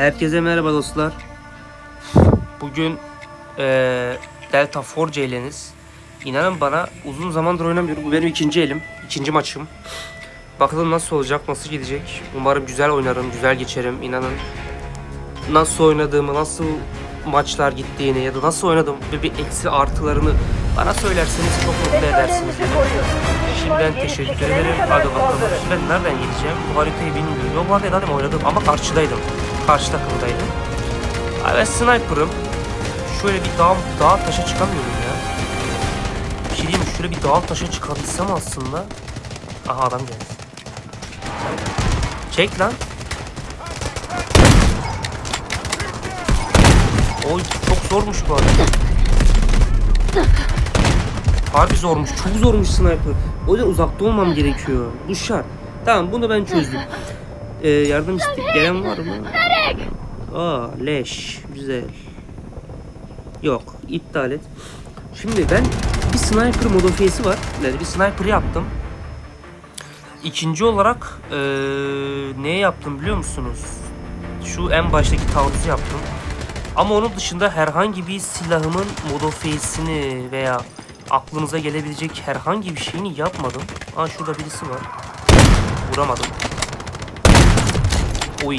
Herkese merhaba dostlar. Bugün eee Delta Forge eğleniz. İnanın bana uzun zamandır oynamıyorum. Bu benim ikinci elim. ikinci maçım. Bakalım nasıl olacak, nasıl gidecek. Umarım güzel oynarım, güzel geçerim. İnanın nasıl oynadığımı, nasıl maçlar gittiğini ya da nasıl oynadım ve bir eksi artılarını bana söylerseniz çok mutlu edersiniz. Şimdiden teşekkür ederim. Hadi bakalım. Ben nereden gideceğim? Bu haritayı bilmiyorum. Yok bu zaten oynadım ama karşıdaydım. Karşı takımdaydım. Abi ben sniper'ım. Şöyle bir dağ, dağ taşa çıkamıyorum ya. Bir şey diyeyim? Şöyle bir dağ taşa çıkabilsem aslında. Aha adam geldi. Çek lan. Oy çok zormuş bu arada. Harbi zormuş. Çok zormuş sniper. O yüzden uzakta olmam gerekiyor. Bu şart. Tamam bunu ben çözdüm. Ee, yardım iste gelen var mı? Aa leş. Güzel. Yok. iptal et. Şimdi ben bir sniper modifiyesi var. Yani bir sniper yaptım. İkinci olarak ee, ne yaptım biliyor musunuz? Şu en baştaki taarruzu yaptım. Ama onun dışında herhangi bir silahımın modifiyesini veya aklınıza gelebilecek herhangi bir şeyini yapmadım. Aa şurada birisi var. Vuramadım. Oy.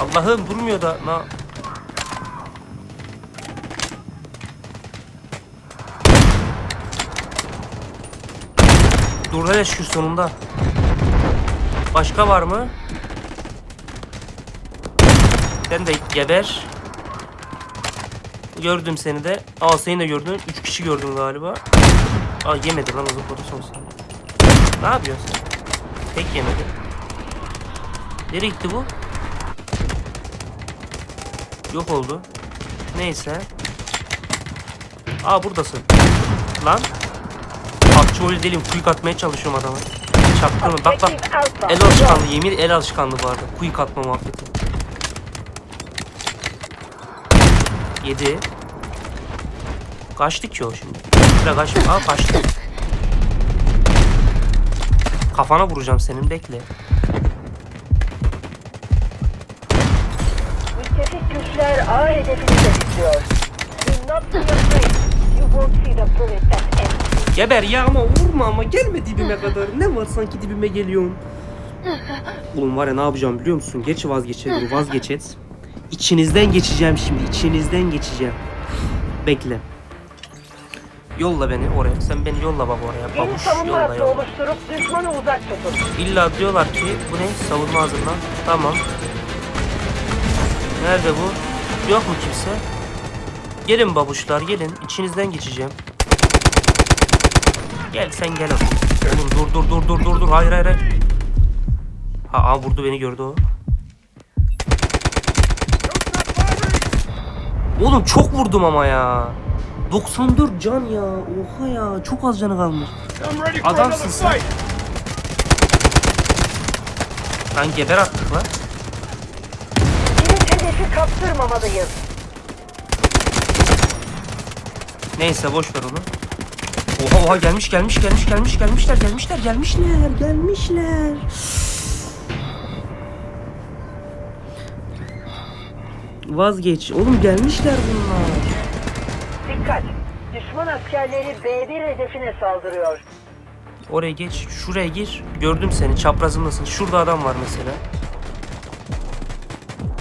Allah'ım durmuyor da. Na. Dur hele şu sonunda. Başka var mı? Sen de geber. Gördüm seni de. Aa seni de gördüm. Üç kişi gördüm galiba. Aa yemedi lan o zıpladı son saniye. Ne yapıyorsun? Tek yemedi. Nereye gitti bu? Yok oldu. Neyse. Aa buradasın. Lan. Akçı değilim. Quick atmaya çalışıyorum adama. Çaktırma. Bak bak. El alışkanlığı. Yemin el alışkanlığı bu arada. Quick atma muhabbeti. 7 Kaçtı ki o şimdi. Bir kaçtı. Aa kaçtı. Kafana vuracağım senin bekle. Ağır hedefini tetikliyor. Do not be afraid. You won't see the bullet that ends. Geber ya ama vurma ama gelme dibime kadar. Ne var sanki dibime geliyorsun. Oğlum var ya ne yapacağım biliyor musun? Geç vazgeçelim vazgeçet. İçinizden geçeceğim şimdi. içinizden geçeceğim. Bekle. Yolla beni oraya. Sen beni yolla baba oraya. Yeni Babuş savunma yolla hattı yolla. oluşturup düşmanı uzak tutun. İlla diyorlar ki bu ne? Savunma hazırlan. Tamam. Nerede bu? Yok mu kimse? Gelin babuşlar gelin. İçinizden geçeceğim. Gel sen gel oğlum. Oğlum dur dur dur dur dur dur. Hayır hayır hayır. Ha aa, vurdu beni gördü o. Oğlum çok vurdum ama ya. 94 can ya. Oha ya. Çok az canı kalmış. Adamsın sen. Lan geber attık lan. Kaptırmamalıyız. Neyse boş ver onu. Oha oha gelmiş gelmiş gelmiş gelmiş gelmişler gelmişler gelmişler gelmişler. Vazgeç. Oğlum gelmişler bunlar. Dikkat! Düşman askerleri B1 hedefine saldırıyor. Oraya geç. Şuraya gir. Gördüm seni. Çaprazımdasın. Şurada adam var mesela.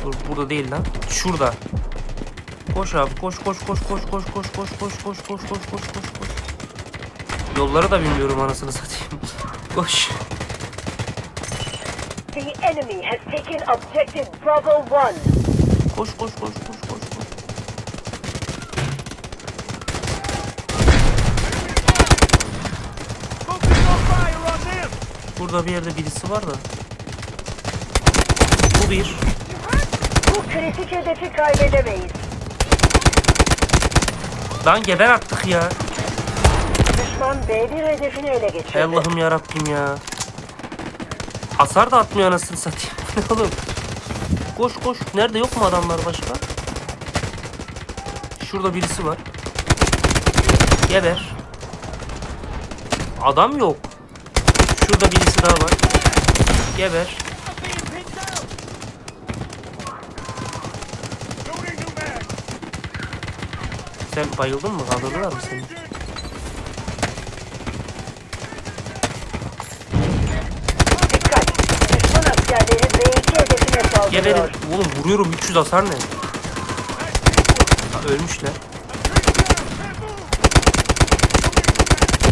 Dur burada değil lan. Şurada. Koş abi koş koş koş koş koş koş koş koş koş koş koş koş koş koş. Yolları da bilmiyorum anasını satayım. koş. The enemy has taken objective Bravo 1. Koş koş koş koş koş koş. Burada bir yerde birisi var da. Bu bir. Kritik hedefi kaybedemeyiz. Lan geber artık ya. Düşman B1 hedefini ele geçirdi. Ey Allah'ım ya Rabbim ya. Hasar da atmıyor anasını satayım. Ne oğlum? Koş koş. Nerede yok mu adamlar başka? Şurada birisi var. Geber. Adam yok. Şurada birisi daha var. Geber. Sen bayıldın mı? Kaldırdılar mı seni? Dikkat! Düşman askerleri B2 hedefine saldırıyor. Geberin. Oğlum vuruyorum 300 hasar ne? Ha, ölmüşler.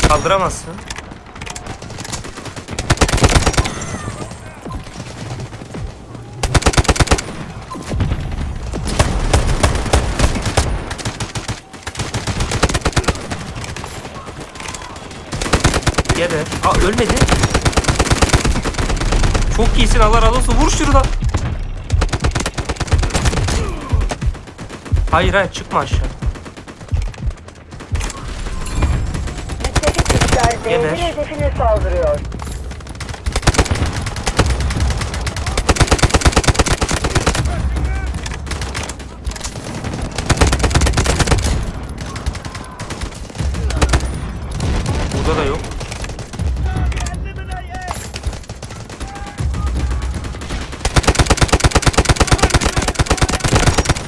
Kaldıramazsın. Geber. Aa ölmedi. Çok iyisin Allah razı olsun. Vur şunu da. Hayır hayır çıkma aşağı. Müttefik güçler B1 Geber. hedefine saldırıyor. Burada da yok.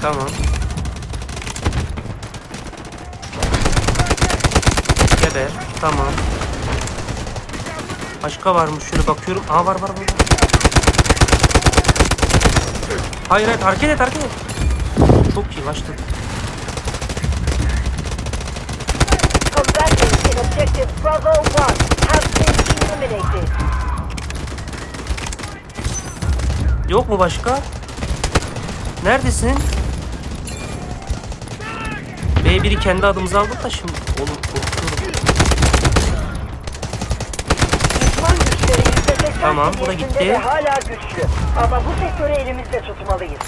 Tamam. Geber. Tamam. Başka var mı? Şöyle bakıyorum. Aa var var var. Hayır hayır hareket et hareket et. Çok iyi kaçtı. Combatants in objective Bravo 1 have been eliminated. Yok mu başka? Neredesin? B1'i kendi adımıza aldık da şimdi. Oğlum korkuyorum. Düşman güçleri %80 Tamam, bu da gitti. hala güçlü. Ama bu sektörü elimizde tutmalıyız.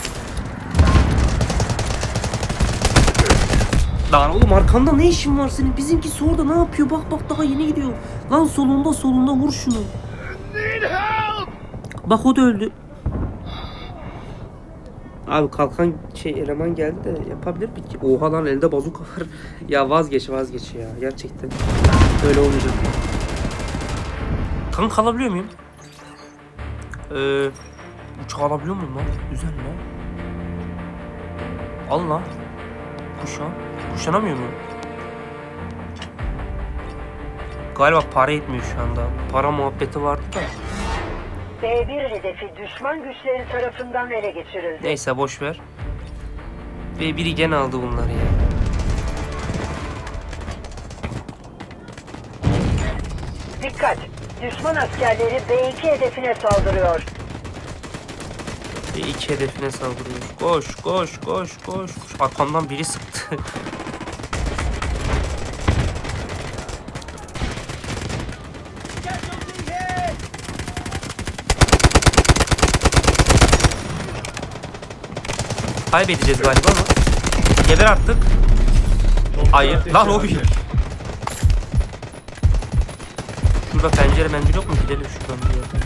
Lan oğlum arkanda ne işin var senin? Bizimkisi orada ne yapıyor? Bak bak daha yeni gidiyor. Lan solunda solunda vur şunu. Bak o da öldü. Abi kalkan şey eleman geldi de yapabilir mi ki? Oha lan elde bazuka var. ya vazgeç vazgeç ya. Gerçekten. Böyle olmayacak. Kanka alabiliyor muyum? Ee, uçak alabiliyor muyum lan? Güzel lan. Al lan. Kuşan. Kuşanamıyor muyum? Galiba para etmiyor şu anda. Para muhabbeti vardı da. B1 hedefi düşman güçleri tarafından ele geçirildi. Neyse boş ver. Ve biri gene aldı bunları ya. Dikkat! Düşman askerleri B2 hedefine saldırıyor. Ve iki hedefine saldırıyor. Koş koş koş koş. koş. Arkamdan biri sıktı. Kaybedeceğiz galiba ama. Geber artık. Hayır. Lan o bir. Şurada pencere mendil yok mu? Gidelim bir yerden.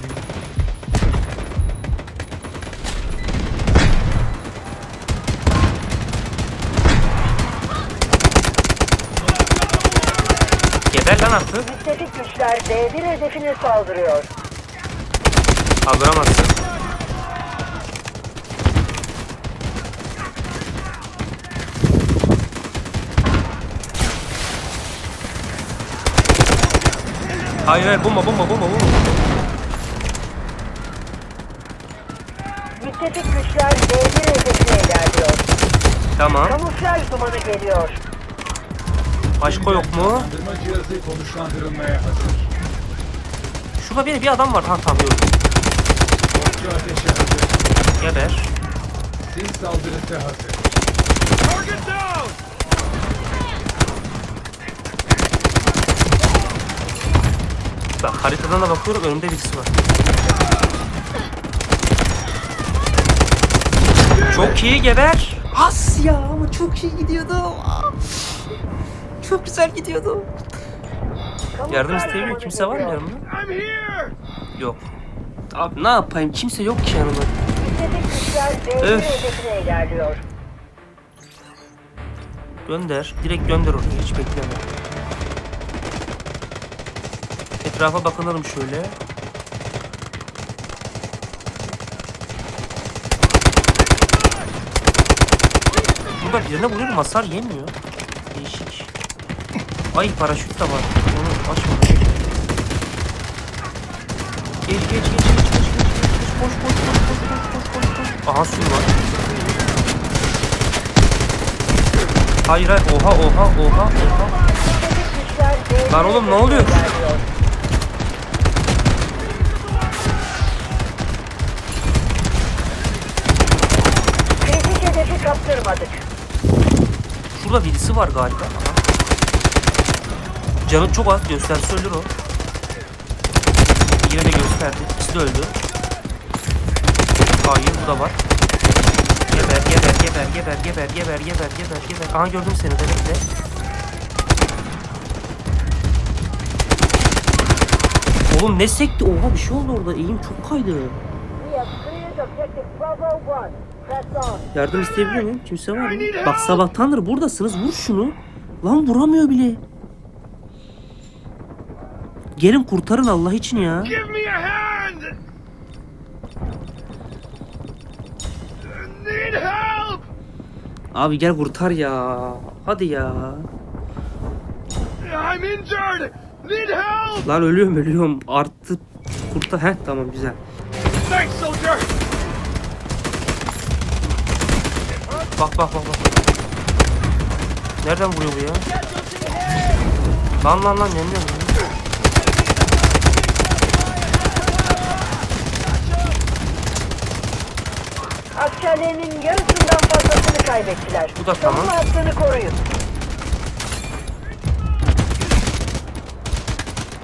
Geber lan artık. Müttefik güçler B1 hedefine saldırıyor. Kaldıramazsın. Hayır hayır bomba bomba bomba bomba. Müttefik güçler B1 hedefine ilerliyor. Tamam. Kamuflaj dumanı geliyor. Başka yok mu? Kandırma cihazı konuşlandırılmaya hazır. Şurada bir, bir adam var. Ha tamam gördüm. Okçu ateşe hazır. Geber. Sis saldırısı hazır. Bak haritadan da bakıyorum önümde birisi var. Çok iyi geber. As ya ama çok iyi gidiyordu. Çok güzel gidiyordu. Yardım isteyebiliyor. Kimse var mı yanımda? Yok. Abi ne yapayım? Kimse yok ki yanımda. Müttefik güçler B1 Öf. Gönder. Direkt gönder oraya. Hiç bekleme. Etrafa bakınalım şöyle. Burada birine vuruyorum hasar yemiyor. Değişik. Ay paraşüt de var. Onu açma. Geç geç geç geç geç geç geç geç koş koş koş koş koş koş koş koş. Aha su var. Hayır hayır oha oha oha oha. Müttefik güçler B1 Lan oğlum, ne oluyor? Hedefi kaptırmadık. Şurada birisi var galiba. Aha. Canı çok az gösterse ölür o. Yine de gösterdi. İkisi de öldü. Hayır bu da var. Geber geber geber geber geber geber geber geber geber. Aha gördüm seni de bekle. Oğlum ne sekti? Oha bir şey oldu orada. Eğim çok kaydı. We have cleared objective Bravo 1. Press on. Yardım isteyebiliyor muyum? Kimse var mı? Bak sabahtandır buradasınız. Vur şunu. Lan vuramıyor bile. Gelin kurtarın Allah için ya. Abi gel kurtar ya. Hadi ya. Lan ölüyorum ölüyorum. Arttı. Kurtar. Heh tamam güzel. Thanks, soldier! Bak bak bak bak. Nereden vuruyor bu ya? Lan lan lan yanıyor. Askerlerinin yarısından fazlasını kaybettiler. Bu da tamam. Savunma hattını koruyun.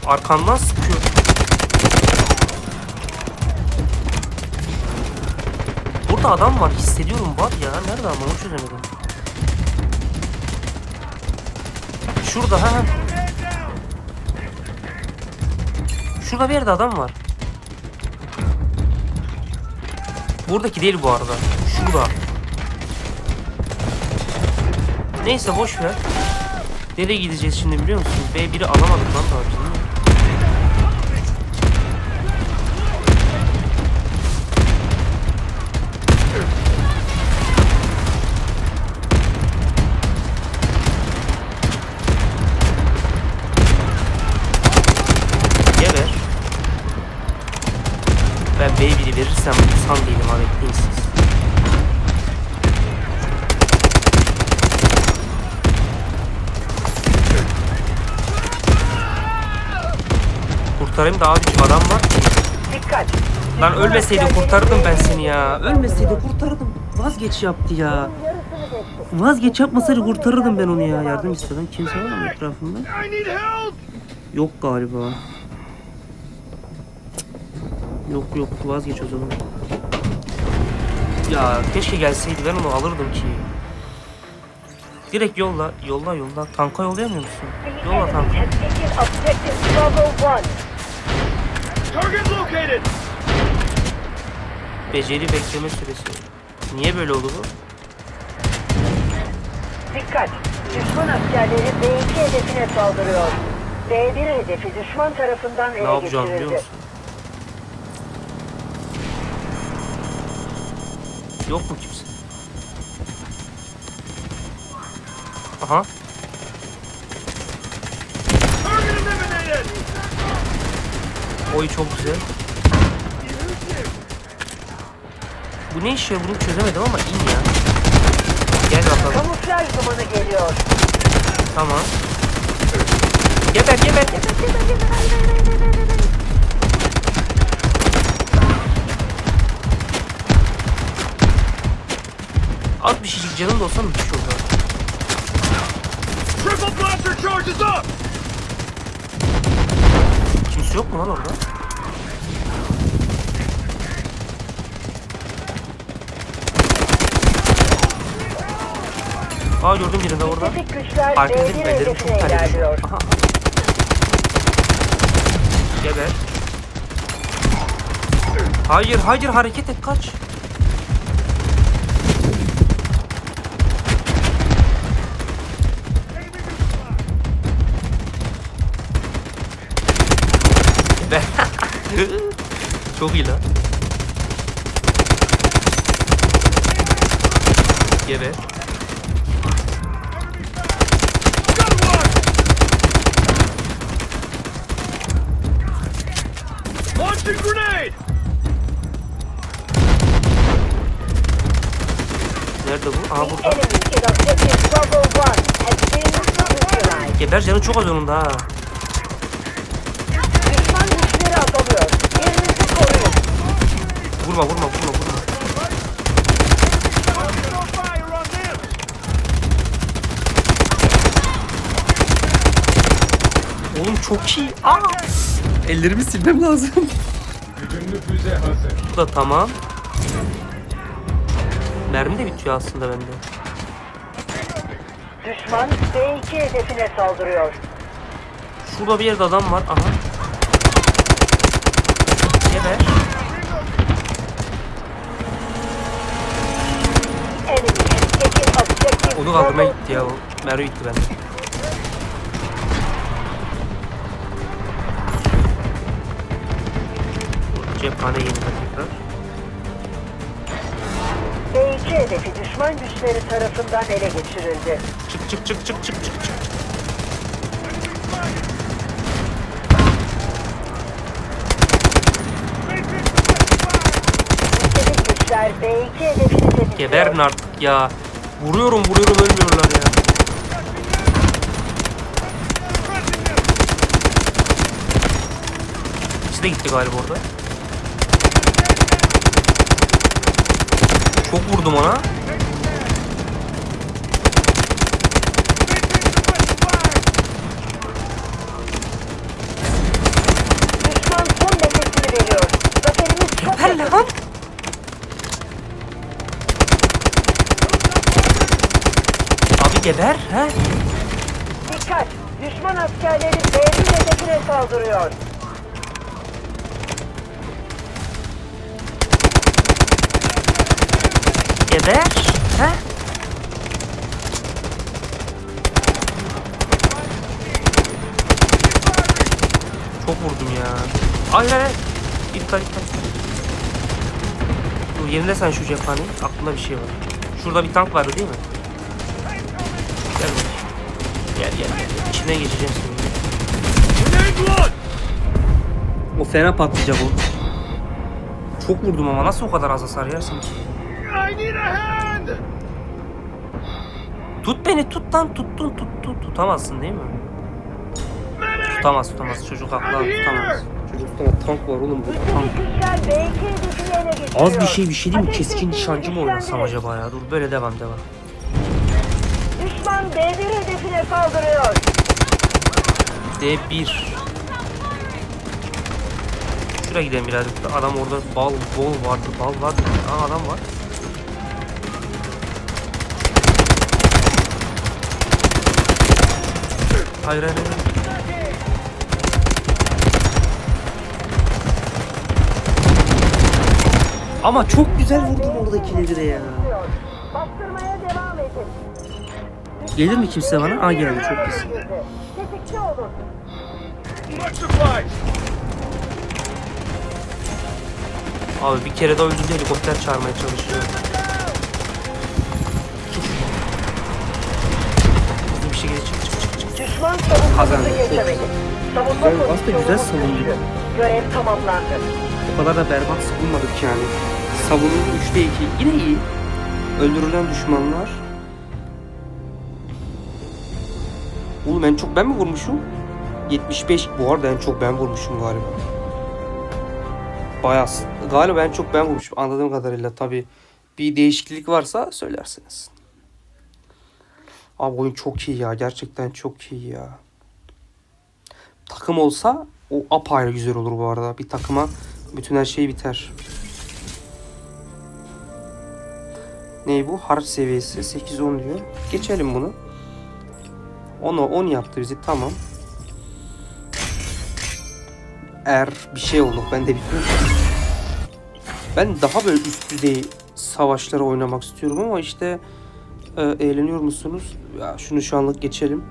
Arkandan sıkıyor. Burada adam var hissediyorum var ya. Nerede ama onu çözemedim. Şurada ha. Şurada bir yerde adam var. Buradaki değil bu arada. Şurada. Neyse boş ver. Nereye gideceğiz şimdi biliyor musun? B1'i alamadık lan daha B1'i verirsem insan değilim ha bekleyin siz. Kurtarayım da abicim adam var ki. Dikkat. Lan Düşman ölmeseydi askerlerinin kurtarırdım ben B1 seni ya. hedefine Ölmeseydi saldırıyor. kurtarırdım. Vazgeç yaptı ya. Vazgeç yapmasaydı kurtarırdım ben onu ya. Yardım istedim. Kimse var mı etrafında? Yok galiba. Yok yok vazgeç o zaman. Ya keşke gelseydi ben onu alırdım ki. Direkt yolla, yolla yolla. Tanka yollayamıyor musun? Yolla tanka. has taken objective Bravo 1. Target located! Beceri bekleme süresi. Niye böyle oldu bu? Dikkat. Düşman askerleri B2 hedefine saldırıyor. B1 hedefi düşman tarafından Ne ele yapacağım biliyor geçirildi. musun? Yok mu kimse? Aha. Oy çok güzel. Bu ne iş ya bunu çözemedim ama in ya. Gel bakalım. Kamuflaj dumanı geliyor. Tamam. Geber geber geber geber geber. Hayır, hayır, hayır, hayır, hayır, Az bir şeycik canım da olsa müthiş olur. Triple blaster charges up! Kimse yok mu lan orada? Aa gördüm birini de orada. Fark edildi B1 mi? Ellerim çok ilerliyor. Aha. Geber. Hayır hayır hareket et kaç. Çok iyi lan. One! Launching grenade! Nerede bu? Aha The burada. enemy in objective Bravo 1 has been neutralized. Geber canı çok az onun da ha. Düşman güçleri azalıyor. Yerinizi koruyun. Vurma vurma vurma vurma. Oğlum çok iyi. Aa! Ellerimi silmem lazım. Güdümlü füze hazır. Bu da tamam. Mermi de bitiyor aslında bende. Düşman B2 hedefine saldırıyor. Şurada bir yerde adam var. Aha. Onu kaldırmaya gitti ya o. Mermi bitti bende. Cephane yeniden tekrar. B2 hedefi düşman güçleri tarafından ele geçirildi. Çık çık çık çık çık çık çık. Müttefik güçler B2 hedefini temizliyor. Geberin artık ya. Vuruyorum vuruyorum ölmüyorlar ya. İkisi de gitti galiba orada. Çok vurdum ona. Geber he? Dikkat! Düşman askerleri B1 hedefine saldırıyor. Geber he? Çok vurdum ya. Hayır hayır. İptal iptal. Dur yerine sen şu cephaneyi. Aklımda bir şey var. Şurada bir tank vardı değil mi? Gel. İçine geçeceğim şimdi. O fena patlayacak o. Çok vurdum ama nasıl o kadar az hasar yersin ki? I need a hand! Tut beni tut lan tuttun tuttun tutamazsın değil mi? Tutamaz tutamaz çocuk haklı tutamaz. Çocuk tutamaz tank var oğlum burada tank. Müttefik güçler B2 hedefini ele geçiriyor. Az bir şey bir şey değil mi? Keskin nişancı mı oynasam acaba ya? Dur böyle devam devam. Düşman B1 hedefine saldırıyor. D1. Şuraya gidelim birazcık. Adam orada bal bol vardı. Bal vardı. Aa adam var. Hayır hayır hayır. Ama çok güzel vurdum oradakileri ya. Gelir mi kimse bana? Aa geldi çok pis. Abi bir kere daha öldürdü helikopter çağırmaya çalışıyor. Hızlı bir şekilde çık çık çık çık. Düşman savunmasını Kazandı. geçemedi. Savunma Güzel, aslında güzel savundu. Görev tamamlandı. O kadar da berbat sıkılmadık yani. Savunun 3'te 2 yine iyi. Öldürülen düşmanlar. Oğlum en çok ben mi vurmuşum? 75 bu arada en çok ben vurmuşum galiba. Bayağı galiba en çok ben vurmuşum anladığım kadarıyla tabi bir değişiklik varsa söylersiniz. Abi oyun çok iyi ya gerçekten çok iyi ya. Takım olsa o apayrı güzel olur bu arada. Bir takıma bütün her şey biter. Ney bu? Harf seviyesi 8-10 diyor. Geçelim bunu. 10'u 10 yaptı bizi tamam. Er bir şey olduk ben de bilmiyorum. Ben daha böyle üst düzey savaşları oynamak istiyorum ama işte e, eğleniyor musunuz? Ya şunu şu anlık geçelim.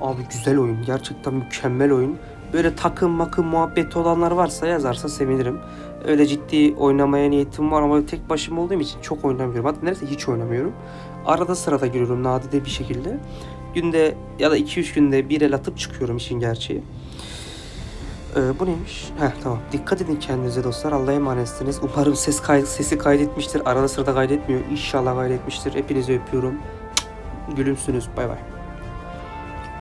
Abi güzel oyun. Gerçekten mükemmel oyun. Böyle takım makım muhabbeti olanlar varsa yazarsa sevinirim. Öyle ciddi oynamaya niyetim var ama tek başıma olduğum için çok oynamıyorum. Hatta neredeyse hiç oynamıyorum. Arada sırada giriyorum nadide bir şekilde. Günde ya da 2-3 günde bir el atıp çıkıyorum işin gerçeği. Ee, bu neymiş? Heh tamam. Dikkat edin kendinize dostlar. Allah'a emanetsiniz. Umarım ses kay sesi kaydetmiştir. Arada sırada kaydetmiyor. İnşallah kaydetmiştir. Hepinizi öpüyorum. Gülümsünüz. Bay bay.